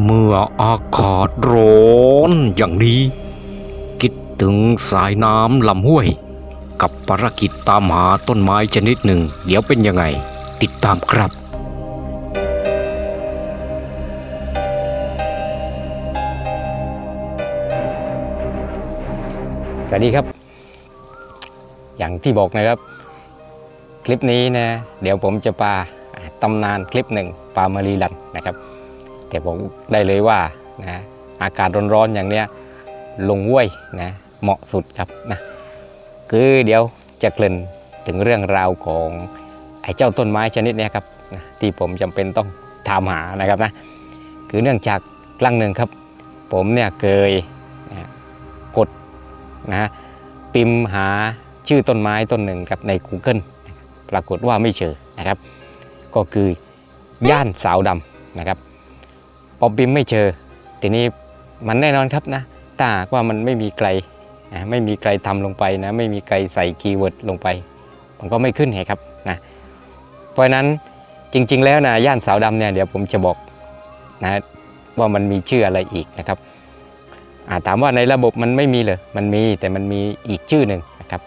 เมื่ออากาศร้อนอย่างนี้ คิดถึงสายน้ำลำห้วย กับภารกิจตามหาต้นไม้ชนิดหนึ่ง เดี๋ยวเป็นยังไง ติดตามครับสวัสดีครับ อย่างที่บอกนะครับ คลิปนี้นะ เดี๋ยวผมจะปาตำนานคลิปหนึ่งปามารีลันนะครับ แต่ผมได้เลยว่านะอากาศร้อนๆอย่างเนี้ยลงห้วยนะเหมาะสุดครับนะคือเดี๋ยวจะเกริ่นถึงเรื่องราวของไอ้เจ้าต้นไม้ชนิดเนี้ยครับนะที่ผมจำเป็นต้องถามหานะครับนะคือเนื่องจากครั้งหนึ่งครับ ผมเนี่ยเคยนะกดนะพิมพ์หาชื่อต้นไม้ต้นหนึ่งครับใน Google ปรากฏว่าไม่เจอนะครับ ก็คือย่านสาวดำนะครับ พอพิมไม่เจอทีนี้มันแน่นอนครับนะถ้าหากว่ามันไม่มีใครนะไม่มีใครทำลงไปนะ ไม่มีใครใส่คีย์เวิร์ดลงไป มันก็ไม่ขึ้นไงครับนะเพราะนั้นจริง ๆ แล้วนะย่านสาวดำเนี่ยเดี๋ยวผมจะบอกนะว่ามันมีชื่ออะไรอีกนะครับาถามว่าในระบบมันไม่มีเลยมันมีแต่มันมีอีกชื่อหนึ่งนะครับ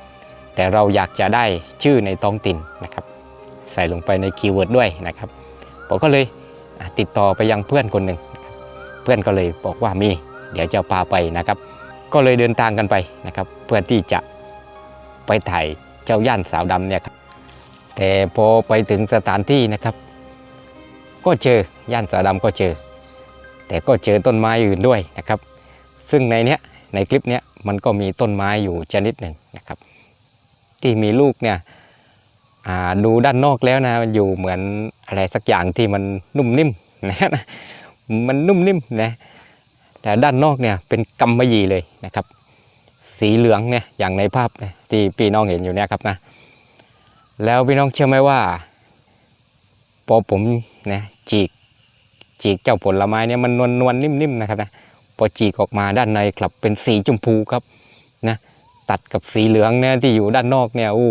แต่เราอยากจะได้ชื่อในท้องถิ่นนะครับ ใส่ลงไปในคีย์เวิร์ดด้วยนะครับผมก็เลย ติดต่อไปยังเพื่อนคนหนึ่ง เพื่อนก็เลยบอกว่ามี เดี๋ยวจะพาไปนะครับ ก็เลยเดินทางกันไปนะครับ เพื่อที่จะไปถ่ายเจ้าย่านสาวดำเนี่ยครับแต่พอไปถึงสถานที่นะครับ ก็เจอย่านสาวดำก็เจอ แต่ก็เจอต้นไม้อื่นด้วยนะครับ ซึ่งในเนี้ยในคลิปเนี้ยมันก็มีต้นไม้อยู่ชนิดหนึ่งนะครับ ที่มีลูกเนี่ย ดูด้านนอกแล้วนะมันอยู่เหมือนอะไรสักอย่างที่มันนุ่มนิ่มนะมันนุ่มนิ่มนะแต่ด้านนอกเนี่ยเป็นกำมะหยี่เลยนะครับ สีเหลืองเนี่ยอย่างในภาพที่พี่น้องเห็นอยู่เนี่ยครับนะแล้วพี่น้องเชื่อไหมว่า พอผมนะจีกจีกเจ้าผลไม้เนี่ยมันนวลนวลนิ่มๆนะครับนะพอจีกออกมาด้านในกลับเป็นสีชมพูครับนะตัดกับสีเหลืองเนี่ยที่อยู่ด้านนอกเนี่ยโอ้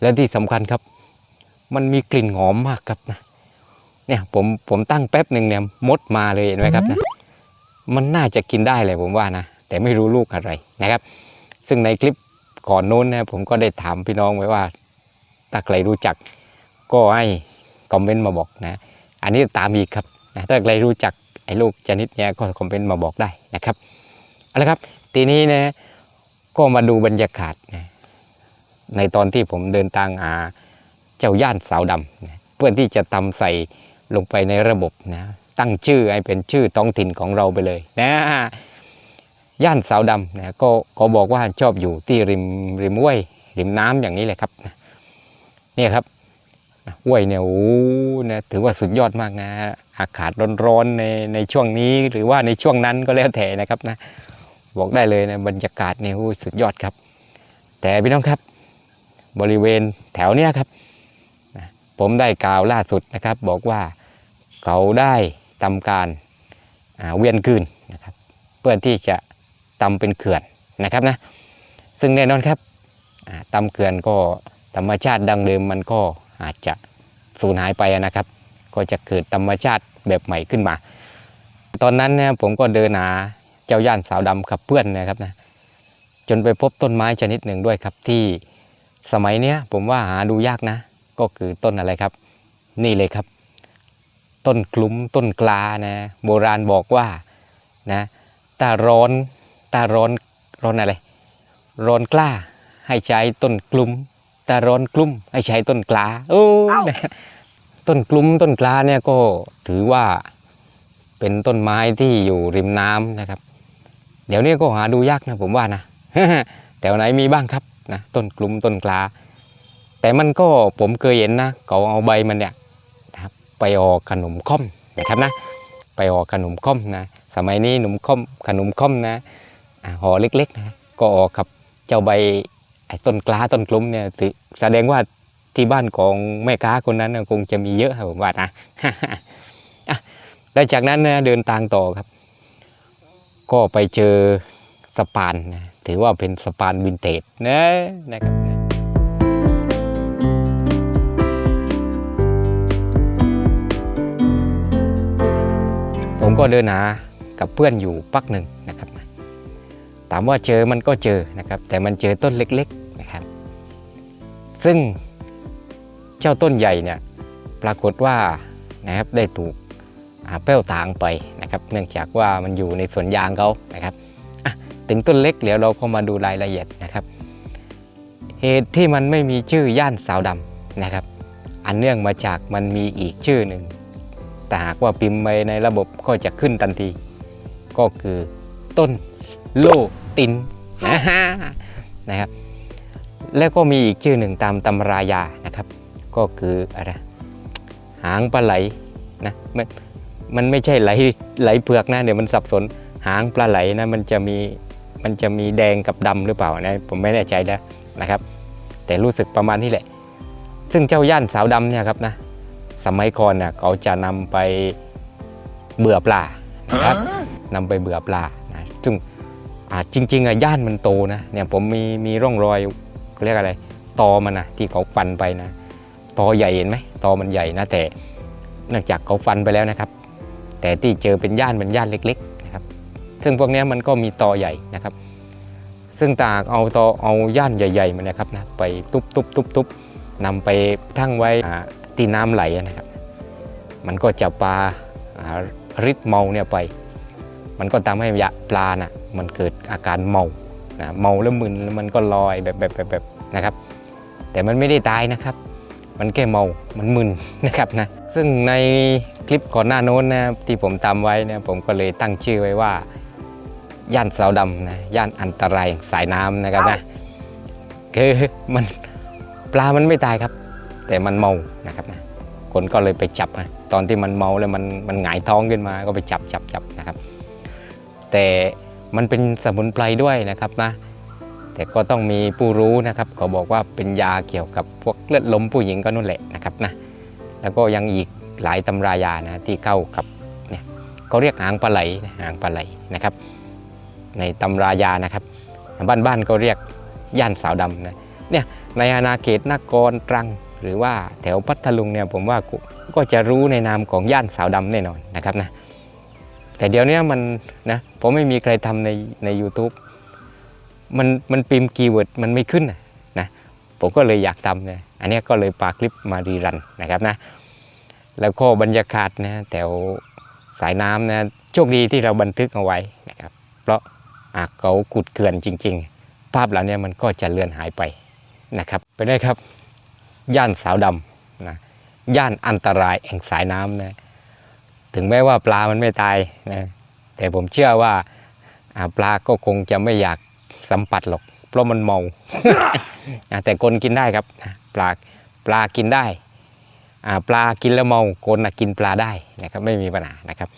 และที่สำคัญครับ มันมีกลิ่นหอมมากครับนะเนี่ยผมผมตั้งแป๊บหนึ่งเนี่ยมดมาเลยเห็นไหมครับนะมันน่าจะกินได้เลยผมว่านะ แต่ไม่รู้ลูกอะไรนะครับ ซึ่งในคลิปก่อนโน้นนะผมก็ได้ถามพี่น้องไว้ว่าถ้าใครรู้จักก็ให้คอมเมนต์มาบอกนะ อันนี้ตามอีกครับนะถ้าใครรู้จักไอ้ลูกชนิดเนี้ยก็คอมเมนต์มาบอกได้นะครับเอาละครับ ทีนี้นะก็มาดูบรรยากาศนะ ในตอนที่ผมเดินทางหาเจ้าย่านสาวดำนะเพื่อที่จะทำใส่ลงไปในระบบนะตั้งชื่อให้เป็นชื่อท้องถิ่นของเราไปเลยนะย่านสาวดำนะก็ก็บอกว่าชอบอยู่ที่ริมริมห้วยริมน้ำอย่างนี้เลยครับนะเนี่ยครับห้วยเนี่ยโอ้นะถือว่าสุดยอดมากนะอากาศร้อนๆในในช่วงนี้หรือว่าในช่วงนั้นก็แล้วแต่นะครับนะบอกได้เลยนะบรรยากาศเนี่ยโอ้สุดยอดครับ แต่พี่น้องครับ บริเวณแถวเนี้ยครับ ผมได้กล่าวล่าสุดนะครับ บอกว่าเขาได้ทำการาเวียนคืนนะครับ เพื่อที่จะทำเป็นเขื่อนนะครับนะซึ่งแน่นอนครับอ่าทำเขื่อนก็ธรรมชาติดังเดิมมันก็อาจจะสูญหายไปนะครับ ก็จะเกิดธรรมชาติแบบใหม่ขึ้นมา ตอนนั้นเนี่ยผมก็เดินหาเจ้าย่านสาวดำกับเพื่อนนะครับนะจนไปพบต้นไม้ชนิดหนึ่งด้วยครับที่ สมัยเนี้ยผมว่าหาดูยากนะ ก็คือต้นอะไรครับ นี่เลยครับ ต้นคลุ้มต้นกลานะ โบราณบอกว่านะตาร้อนตาร้อนร้อนอะไร ร้อนกล้า ให้ใช้ต้นกลุ้มตาร้อนกลุ้มให้ใช้ต้นกลาโอ้นะต้นกลุ้มต้นกล้าเนี่ยก็ถือว่าเป็นต้นไม้ที่อยู่ริมน้ำนะครับ เดี๋ยวนี้ก็หาดูยากนะผมว่านะแถวไหนมีบ้างครับ นะต้นกลุ้มต้นกลา แต่มันก็ผมเคยเห็นนะเขาเอาใบมันเนี่ยนะครับไปออกขนมค่อมนะครับนะ ไปออกขนมค่อมนะ สมัยนี้ขนมค่อมขนมค่อมนะห่อเล็กๆนะก็ออกครับเจ้าใบไอ้ต้นกล้าต้นกลุ้มเนี่ยแสดงว่าที่บ้านของแม่ค้าคนนั้นคงจะมีเยอะครับผมว่านะอะแล้วจากนั้นนะเดินทางต่อครับ ก็ไปเจอ สะพานนะถือว่าเป็นสะพานวินเทจนะนะครับผมก็เดินหากับเพื่อนอยู่พักหนึ่งนะครับ ถามว่าเจอมันก็เจอนะครับ แต่มันเจอต้นเล็กๆนะครับ ซึ่งเจ้าต้นใหญ่เนี่ยปรากฏว่านะครับได้ถูกแป้วตางไปนะครับ เนื่องจากว่ามันอยู่ในสวนยางเขานะครับ ถึงต้นเล็กเดี๋ยวเราก็มาดูรายละเอียดนะครับ เหตุที่มันไม่มีชื่อย่านสาวดำนะครับ อันเนื่องมาจากมันมีอีกชื่อหนึ่งแต่หากว่าพิมพ์ไปในระบบก็จะขึ้นทันที ก็คือต้นโลตินนะฮะนะครับ แล้วก็มีอีกชื่อหนึ่งตามตำรายานะครับ ก็คืออะไรหางปลาไหลนะมันมันไม่ใช่ไหลไหลเผือกนะเดี๋ยวมันสับสนหางปลาไหลนะมันจะมี มันจะมีแดงกับดำหรือเปล่านะผมไม่แน่ใจแล้วนะครับ แต่รู้สึกประมาณนี้แหละ ซึ่งเจ้าย่านสาวดำเนี่ยครับนะสมัยก่อนเนี่ยเขาจะนำไปเบื่อปลานะครับนำไปเบื่อปลานะซึ่งอ่าจริงๆอะย่านมันโตนะเนี่ยผมมีมีร่องรอยเขาเรียกอะไรตอมันนะที่เขาฟันไปนะตอใหญ่เห็นไหมตอมันใหญ่นะแต่เนื่องจากเขาฟันไปแล้วนะครับ แต่ที่เจอเป็นย่านเป็นย่านเล็กๆนะครับ ซึ่งพวกนี้มันก็มีตอใหญ่นะครับ ซึ่งตากเอาตอเอาย่านใหญ่ๆมันนะครับนะไปทุบทุบทุบทุบนำไปทั้งไว้ที่น้ำไหลนะครับ มันก็จะปลาอ่าฤทธิ์เมาเนี่ยไป มันก็ทำให้ยะปลาน่ะมันเกิดอาการเมานะเมาแล้วมึนแล้วมันก็ลอยแบบแบบแบบแบบนะครับ แต่มันไม่ได้ตายนะครับ มันแค่เมา มันมึนนะครับนะ ซึ่งในคลิปก่อนหน้าโน้นนะที่ผมตามไว้เนี่ยผมก็เลยตั้งชื่อไว้ว่า ย่านสาวดำนะย่านอันตรายสายน้ำนะครับนะคือมันปลามันไม่ตายครับ แต่มันเมานะครับนะคนก็เลยไปจับนะตอนที่มันเมาแล้วมันมันหงายท้องขึ้นมาก็ไปจับจับจับนะครับ แต่มันเป็นสมุนไพรด้วยนะครับนะ แต่ก็ต้องมีผู้รู้นะครับเขาบอกว่าเป็นยาเกี่ยวกับพวกเลือดลมผู้หญิงก็นู่นแหละนะครับนะแล้วก็ยังอีกหลายตำรายานะที่เข้ากับเนี่ยเขาเรียกหางปลาไหลนะหางปลาไหลนะครับ ในตำรายานะครับ บ้านๆก็เรียกย่านสาวดำนะเนี่ยในอาณาเขตนครตรัง หรือว่าแถวพัทลุงเนี่ยผมว่าก็ก็จะรู้ในนามของย่านสาวดำแน่นอนนะครับนะแต่เดี๋ยวนี้มันนะผมไม่มีใครทำในใน u t u b e มันมันพิมพ์คีย์เวิร์ดมันไม่ขึ้นนะนะผมก็เลยอยากทำนะอันนี้ก็เลยปาคลิปมารีรันนะครับนะแล้วก็บรรยากาศนะแถวสายน้ำนะโชคดีที่เราบันทึกเอาไว้นะครับ เพราะ หากเขาขุดเกลื่อนจริง ๆ ภาพเหล่านี้มันก็จะเลือนหายไปนะครับ ไปได้ครับ ย่านสาวดำนะย่านอันตรายแห่งสายน้ำนะถึงแม้ว่าปลามันไม่ตายนะแต่ผมเชื่อว่าปลาก็คงจะไม่อยากสัมผัสหรอก เพราะมันเมาแต่คนกินได้ครับปลาปลากินได้ปลากินแล้วเมาคนนะกินปลาได้นะครับไม่มีปัญหานะครับ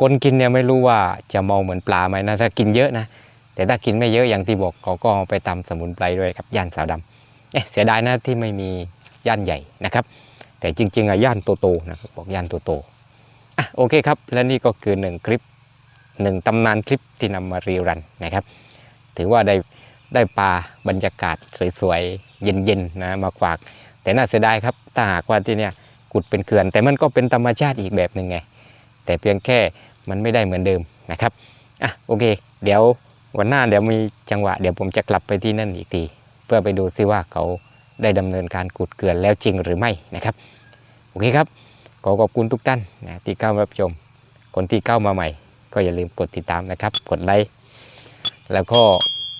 คนกินเนี่ยไม่รู้ว่าจะเมาเหมือนปลาไหมนะถ้ากินเยอะนะ แต่ถ้ากินไม่เยอะอย่างที่บอกเขาก็ไปตำสมุนไพรด้วยครับย่านสาวดำเอ๊ะเสียดายนะที่ไม่มีย่านใหญ่นะครับ แต่จริงๆอะย่านโตๆนะครับบอกย่านโตๆอะโอเคครับ และนี่ก็คือหนึ่งคลิปหนึ่งตำนานคลิปที่นำมารีรันนะครับ ถือว่าได้ได้ปลาบรรยากาศสวยๆเย็นๆนะมาฝาก แต่น่าเสียดายครับถ้าหากว่าที่เนี่ยกุดเป็นเขื่อน แต่มันก็เป็นธรรมชาติอีกแบบหนึ่งไง แต่เพียงแค่มันไม่ได้เหมือนเดิมนะครับอะโอเค เดี๋ยววันหน้าเดี๋ยวมีจังหวะเดี๋ยวผมจะกลับไปที่นั่นอีกที เพื่อไปดูซิว่าเขาได้ดำเนินการขุดเกลือนแล้วจริงหรือไม่นะครับโอเคครับ ขอขอบคุณทุกท่านนะที่เข้ามารับชม คนที่เข้ามาใหม่ ก็อย่าลืมกดติดตามนะครับ กดไลค์แล้วก็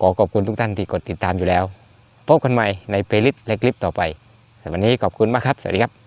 ขอขอบคุณทุกท่านที่กดติดตามอยู่แล้ว พบกันใหม่ในเพลย์ลิสต์และคลิปต่อไปวันนี้ขอบคุณมากครับ สวัสดีครับ